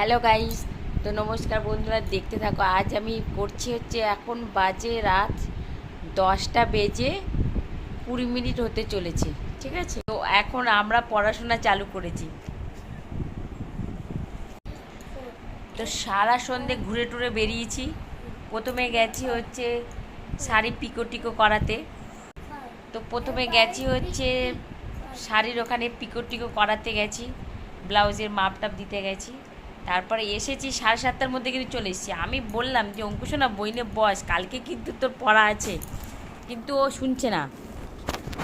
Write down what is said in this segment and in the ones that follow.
Hello guys তো নমস্কার বন্ধুরা, দেখতে থাকো। আজ আমি করছি হচ্ছে এখন বাজে রাত দশটা বেজে কুড়ি মিনিট হতে চলেছে, ঠিক আছে? তো এখন আমরা পড়াশোনা চালু করেছি। তো সারা সন্ধে ঘুরে টুরে বেরিয়েছি। প্রথমে গেছি হচ্ছে শাড়ি পিকো টিকো করাতে। তো প্রথমে গেছি হচ্ছে শাড়ির ওখানে পিকো টিকো করাতে গেছি, ব্লাউজের মাপ টাপ দিতে গেছি। তারপরে এসেছি সাড়ে সাতটার মধ্যে কিন্তু চলে এসেছি। আমি বললাম যে অঙ্কুশ না বইনে বস, কালকে কিন্তু তোর পড়া আছে। কিন্তু ও শুনছে না।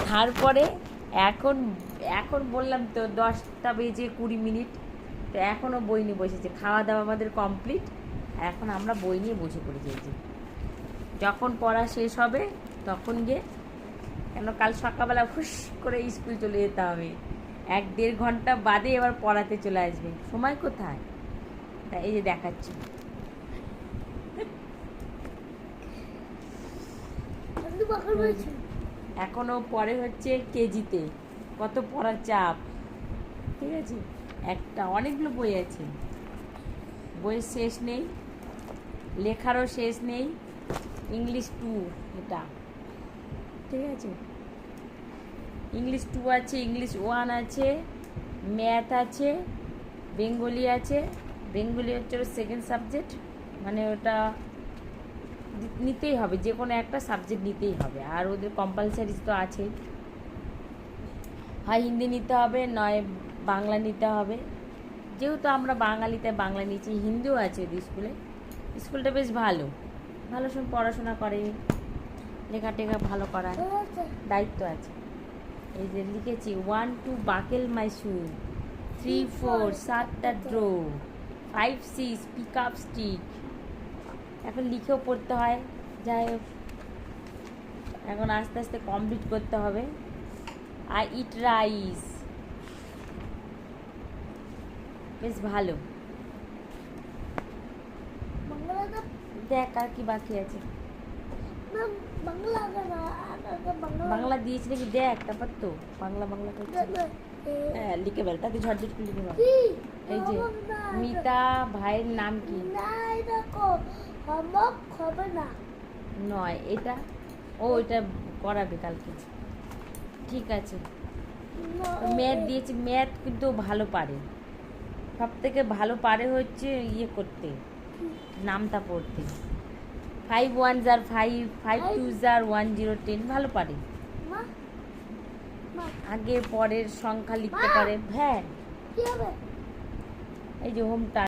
তারপরে এখন এখন বললাম তো দশটা বেজে কুড়ি মিনিট। তো এখনও বই নিয়ে বসেছে। খাওয়া দাওয়া আমাদের কমপ্লিট। এখন আমরা বই নিয়ে বসে পড়ে যে। যখন পড়া শেষ হবে, তখন গিয়ে কেন কাল সকালবেলা খুশ করে স্কুল চলে যেতে হবে। এক দেড় ঘণ্টা বাদে এবার পড়াতে চলে আসবে। সময় কোথায়? তা এই যে দেখাচ্ছি। এখনও পরে হচ্ছে কেজিতে। কত পড়ার চাপ। ঠিক আছে? একটা অনেকগুলো বই আছে। বইয়ের শেষ নেই। লেখারও শেষ নেই। ইংলিশ টু এটা। ঠিক আছে? ইংলিশ টু আছে ইংলিশ ওয়ান আছে ম্যাথ আছে বেঙ্গলি আছে বেঙ্গলি হচ্ছে ওর সেকেন্ড সাবজেক্ট মানে ওটা নিতেই হবে যে কোনো একটা সাবজেক্ট নিতেই হবে। আর ওদের কম্পালসারিজ তো আছে হয় হিন্দি নিতে হবে, নয় বাংলা নিতে হবে। যেহেতু আমরা বাঙালিতে বাংলা নিচ্ছি হিন্দিও আছে ওদের স্কুলে স্কুলটা বেশ ভালো। ভালো সব পড়াশোনা করে লেখা টেখা ভালো করায়। দায়িত্ব আছে। এই যে লিখেছি one two buckle my shoe three four সাতটা draw five six pick up sticks এখন লিখেও পড়তে হয় যাই হোক। এখন আস্তে আস্তে কমপ্লিট করতে হবে। আই ইট রাইস বেশ ভালো। দেখ আর কি বাকি আছে। বাংলা দিয়েছি নাকি? দেখ তারপর তো বাংলা বাংলা হ্যাঁ লিখে বেল তাকে ঝটঝট লিখে এই যে মিতা ভাইয়ের নাম কি? নয় এটা? ও এটা করাবে কালকে। ঠিক আছে। ম্যাথ দিয়েছি ম্যাথ কিন্তু ভালো পারে। সব থেকে ভালো পারে হচ্ছে ইয়ে করতে নামটা পড়তে। ফাইভ ওয়ান জার ফাইভ ফাইভ টু জার ওয়ান জিরো টেন ভালো পারে। আগে পরের সংখ্যা লিখতে পারে। হ্যাঁ। এই যে হোমটা